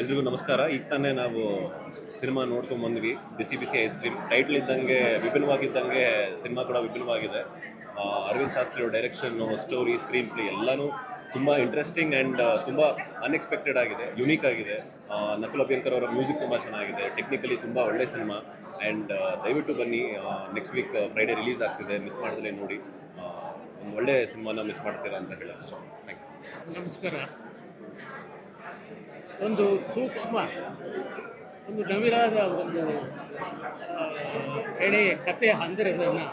ಎಲ್ರಿಗೂ ನಮಸ್ಕಾರ. ಈಗ ತಾನೇ ನಾವು ಸಿನಿಮಾ ನೋಡ್ಕೊಂಡು ಬಂದ್ವಿ. Bisi Bisi ice cream title ಇದ್ದಂಗೆ ವಿಭಿನ್ನವಾಗಿದ್ದಂಗೆ ಸಿನಿಮಾ ಕೂಡ ವಿಭಿನ್ನವಾಗಿದೆ. ಅರವಿಂದ್ ಶಾಸ್ತ್ರಿ ಅವ್ರ ಡೈರೆಕ್ಷನ್ ಸ್ಟೋರಿ ಸ್ಕ್ರೀನ್ ಪ್ಲೇ ಎಲ್ಲನೂ ತುಂಬ ಇಂಟ್ರೆಸ್ಟಿಂಗ್ ಆ್ಯಂಡ್ ತುಂಬ ಅನ್ಎಕ್ಸ್ಪೆಕ್ಟೆಡ್ ಆಗಿದೆ ಯುನೀಕ್ ಆಗಿದೆ. ನಕುಲ್ ಅಭ್ಯಂಕರ್ ಅವರ ಮ್ಯೂಸಿಕ್ ತುಂಬ ಚೆನ್ನಾಗಿದೆ. ಟೆಕ್ನಿಕಲಿ ತುಂಬ ಒಳ್ಳೆ ಸಿನಿಮಾ. ಆ್ಯಂಡ್ ದಯವಿಟ್ಟು ಬನ್ನಿ. ನೆಕ್ಸ್ಟ್ ವೀಕ್ ಫ್ರೈಡೇ ರಿಲೀಸ್ ಆಗ್ತಿದೆ. ಮಿಸ್ ಮಾಡಿದ್ರೆ ನೋಡಿ. ಒಂದು ಒಳ್ಳೆ ಸಿನಿಮಾನ ಮಿಸ್ ಮಾಡ್ತೀರಾ ಅಂತ ಹೇಳೋದು ಥ್ಯಾಂಕ್ ಯು ನಮಸ್ಕಾರ. ಒಂದು ಸೂಕ್ಷ್ಮ, ಒಂದು ನವಿರಾದ ಒಂದು ಎಳೆಯ ಕತೆ ಹಂದರವನ್ನು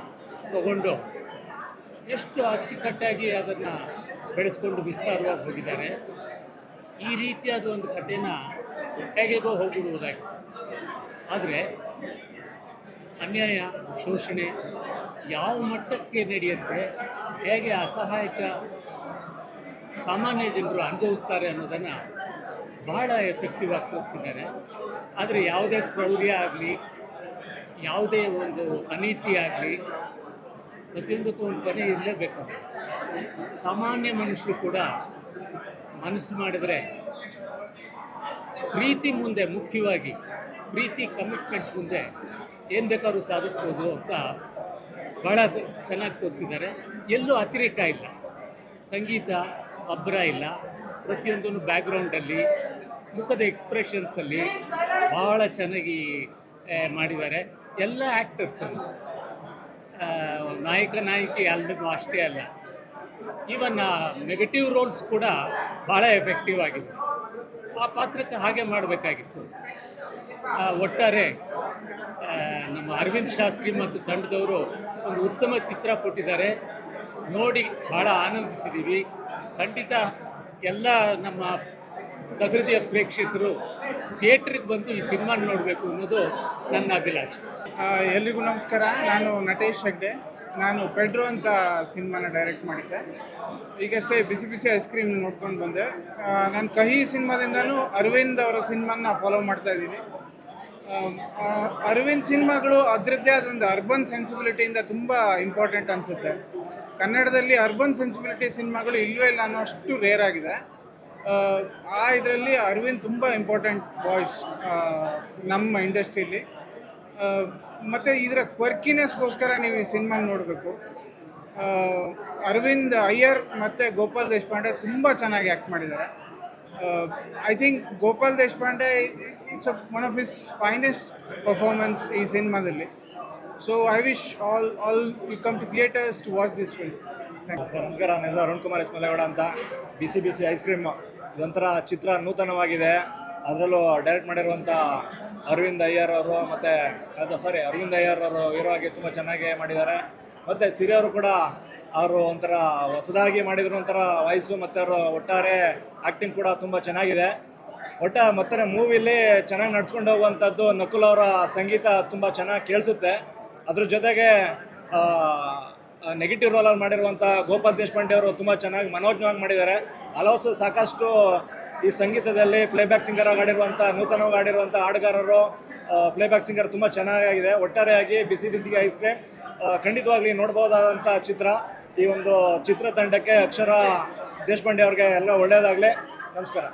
ತಗೊಂಡು ಎಷ್ಟು ಅಚ್ಚುಕಟ್ಟಾಗಿ ಅದನ್ನು ಬೆಳೆಸ್ಕೊಂಡು ವಿಸ್ತಾರವಾಗಿ ಹೋಗಿದ್ದಾರೆ. ಈ ರೀತಿಯಾದ ಒಂದು ಕಥೆನ ಹೇಗೆಗೋ ಹೋಗ್ಬಿಡುವುದಾಗಿ. ಆದರೆ ಅನ್ಯಾಯ, ಶೋಷಣೆ ಯಾವ ಮಟ್ಟಕ್ಕೆ ನಡೆಯುತ್ತೆ, ಹೇಗೆ ಅಸಹಾಯಕ ಸಾಮಾನ್ಯ ಜನರು ಅನುಭವಿಸ್ತಾರೆ ಅನ್ನೋದನ್ನು ಬಹಳ ಎಫೆಕ್ಟಿವ್ ಆಗಿ ತೋರಿಸಿದ್ದಾರೆ. ಆದರೆ ಯಾವುದೇ ಕ್ರೌರ್ಯ ಆಗಲಿ, ಯಾವುದೇ ಒಂದು ಅನೀತಿ ಆಗಲಿ, ಪ್ರತಿಯೊಂದಕ್ಕೂ ಒಂದು ಕೊನೆ ಇರಲೇಬೇಕು ಸಾಮಾನ್ಯ ಮನುಷ್ಯರು ಕೂಡ ಮನಸ್ಸು ಮಾಡಿದರೆ ಪ್ರೀತಿ ಮುಂದೆ ಮುಖ್ಯವಾಗಿ, ಪ್ರೀತಿ ಕಮಿಟ್ಮೆಂಟ್ ಮುಂದೆ ಏನು ಬೇಕಾದ್ರೂ ಸಾಧಿಸ್ಬೋದು ಅಂತ ಭಾಳ ಚೆನ್ನಾಗಿ ತೋರಿಸಿದ್ದಾರೆ. ಎಲ್ಲೂ ಅತಿರೇಕ ಇಲ್ಲ. ಸಂಗೀತ ಅಬ್ಬರ ಇಲ್ಲ. ಪ್ರತಿಯೊಂದನ್ನು ಬ್ಯಾಕ್ಗ್ರೌಂಡಲ್ಲಿ ಮುಖದ ಎಕ್ಸ್ಪ್ರೆಷನ್ಸಲ್ಲಿ ಭಾಳ ಚೆನ್ನಾಗಿ ಮಾಡಿದ್ದಾರೆ. ಎಲ್ಲ ಆ್ಯಕ್ಟರ್ಸು ನಾಯಕ, ನಾಯಕಿ ಅಲ್ಲೂ ಅಷ್ಟೇ ಅಲ್ಲ. ಈವನ್ ನೆಗೆಟಿವ್ ರೋಲ್ಸ್ ಕೂಡ ಭಾಳ ಎಫೆಕ್ಟಿವ್ ಆಗಿದೆ ಆ ಪಾತ್ರಕ್ಕೆ ಹಾಗೆ ಮಾಡಬೇಕಾಗಿತ್ತು. ಒಟ್ಟಾರೆ ನಮ್ಮ ಅರವಿಂದ್ ಶಾಸ್ತ್ರಿ ಮತ್ತು ತಂಡದವರು ಒಂದು ಉತ್ತಮ ಚಿತ್ರ ಕೊಟ್ಟಿದ್ದಾರೆ. ನೋಡಿ ಭಾಳ ಆನಂದಿಸಿದ್ದೀವಿ ಖಂಡಿತ ಎಲ್ಲ ನಮ್ಮ ಸಹೃದಯ ಪ್ರೇಕ್ಷಕರು ಥಿಯೇಟ್ರಿಗೆ ಬಂದು ಈ ಸಿನಿಮಾ ನೋಡಬೇಕು ಅನ್ನೋದು ನನ್ನ ಅಭಿಲಾಷೆ. ಎಲ್ರಿಗೂ ನಮಸ್ಕಾರ. ನಾನು ನಟೇಶ್ ಹೆಗ್ಡೆ. ನಾನು ಪೆಡ್ರೋ ಅಂತ ಸಿನಿಮಾನ ಡೈರೆಕ್ಟ್ ಮಾಡಿದ್ದೆ. ಈಗಷ್ಟೇ ಬಿಸಿ ಬಿಸಿ ಐಸ್ ಕ್ರೀಮ್ ನೋಡ್ಕೊಂಡು ಬಂದೆ. ನಾನು ಕಹಿ ಸಿನಿಮಾದಿಂದನೂ ಅರವಿಂದ್ ಅವರ ಸಿನಿಮಾನ ಫಾಲೋ ಮಾಡ್ತಾ ಇದ್ದೀನಿ. ಅರವಿಂದ್ ಸಿನಿಮಾಗಳು ಅದರದ್ದೇ ಆದ ಒಂದು ಅರ್ಬನ್ ಸೆನ್ಸಿಬಿಲಿಟಿಯಿಂದ ತುಂಬ ಇಂಪಾರ್ಟೆಂಟ್ ಅನಿಸುತ್ತೆ. ಕನ್ನಡದಲ್ಲಿ ಅರ್ಬನ್ ಸೆನ್ಸಿಬಿಲಿಟಿ ಸಿನಿಮಾಗಳು ಇಲ್ಲವೇ ಇಲ್ಲ ಅನ್ನೋ ಅಷ್ಟು ರೇರ್ ಆಗಿದೆ. ಆ, ಇದರಲ್ಲಿ ಅರವಿಂದ್ ತುಂಬ ಇಂಪಾರ್ಟೆಂಟ್ ವಾಯ್ಸ್ ನಮ್ಮ ಇಂಡಸ್ಟ್ರೀಲಿ ಮತ್ತು ಇದರ ಕ್ವರ್ಕಿನೆಸ್ಗೋಸ್ಕರ ನೀವು ಈ ಸಿನಿಮಾ ನೋಡಬೇಕು. ಅರವಿಂದ್ ಅಯ್ಯರ್ ಮತ್ತು ಗೋಪಾಲ್ ದೇಶಪಾಂಡೆ ತುಂಬ ಚೆನ್ನಾಗಿ ಆ್ಯಕ್ಟ್ ಮಾಡಿದ್ದಾರೆ. I think Gopal Deshpande it's one of his finest performance ಈ ಸಿನಿಮಾದಲ್ಲಿ. So I wish all all you come to theatres to watch this film sir, ನಮಸ್ಕಾರ. ನನ್ನ ಹೆಸರು ಅರುಣ್ ಕುಮಾರ್ ಎಚ್ ಮಲೇಗೌಡ ಅಂತ. Bisi Bisi ice cream. ಇದೊಂಥರ ಚಿತ್ರ ನೂತನವಾಗಿದೆ. ಅದರಲ್ಲೂ ಡೈರೆಕ್ಟ್ ಮಾಡಿರುವಂಥ ಅರವಿಂದ್ ಅಯ್ಯರ್ ಅವರು ಮತ್ತು, ಅದು ಸಾರಿ ಅರವಿಂದ್ ಅಯ್ಯರ್ ಅವರು ಹೀರೋ ಆಗಿ ತುಂಬ ಚೆನ್ನಾಗಿ ಮಾಡಿದ್ದಾರೆ. ಮತ್ತು ಸಿರಿ ಕೂಡ ಅವರು ಒಂಥರ ಹೊಸದಾಗಿ ಮಾಡಿದ್ರು ಒಂಥರ ವಾಯ್ಸು ಮತ್ತು ಅವರು ಒಟ್ಟಾರೆ ಆ್ಯಕ್ಟಿಂಗ್ ಕೂಡ ತುಂಬ ಚೆನ್ನಾಗಿದೆ. ಒಟ್ಟ ಮತ್ತೆ ಮೂವಿಲಿ ಚೆನ್ನಾಗಿ ನಡ್ಸ್ಕೊಂಡು ಹೋಗುವಂಥದ್ದು ನಕುಲ್ ಅವರ ಸಂಗೀತ ತುಂಬ ಚೆನ್ನಾಗಿ ಕೇಳಿಸುತ್ತೆ. ಅದ್ರ ಜೊತೆಗೆ ನೆಗೆಟಿವ್ ರೋಲಲ್ಲಿ ಮಾಡಿರುವಂಥ ಗೋಪಾಲ್ ದೇಶಪಾಂಡೆ ಅವರು ತುಂಬ ಚೆನ್ನಾಗಿ ಮನೋಜ್ಞವಾಗಿ ಮಾಡಿದ್ದಾರೆ. ಹಲವು ಸಾಕಷ್ಟು ಈ ಸಂಗೀತದಲ್ಲಿ ಪ್ಲೇಬ್ಯಾಕ್ ಸಿಂಗರ್ ಆಗಿ ನೂತನವಾಗಿ ಆಡಿರುವಂಥ ಹಾಡುಗಾರರು ಪ್ಲೇಬ್ಯಾಕ್ ಸಿಂಗರ್ ತುಂಬ ಚೆನ್ನಾಗಿದೆ ಒಟ್ಟಾರೆಯಾಗಿ ಬಿಸಿ ಬಿಸಿಗೆ ಐಸ್ ಕ್ರೀಮ್ ಖಂಡಿತವಾಗ್ಲಿ ನೋಡ್ಬೋದಾದಂಥ ಚಿತ್ರ. ಈ ಒಂದು ಚಿತ್ರತಂಡಕ್ಕೆ ಅಕ್ಷರ ದೇಶಪಾಂಡೆ ಅವ್ರಿಗೆ ಎಲ್ಲ ಒಳ್ಳೆಯದಾಗಲಿ ನಮಸ್ಕಾರ.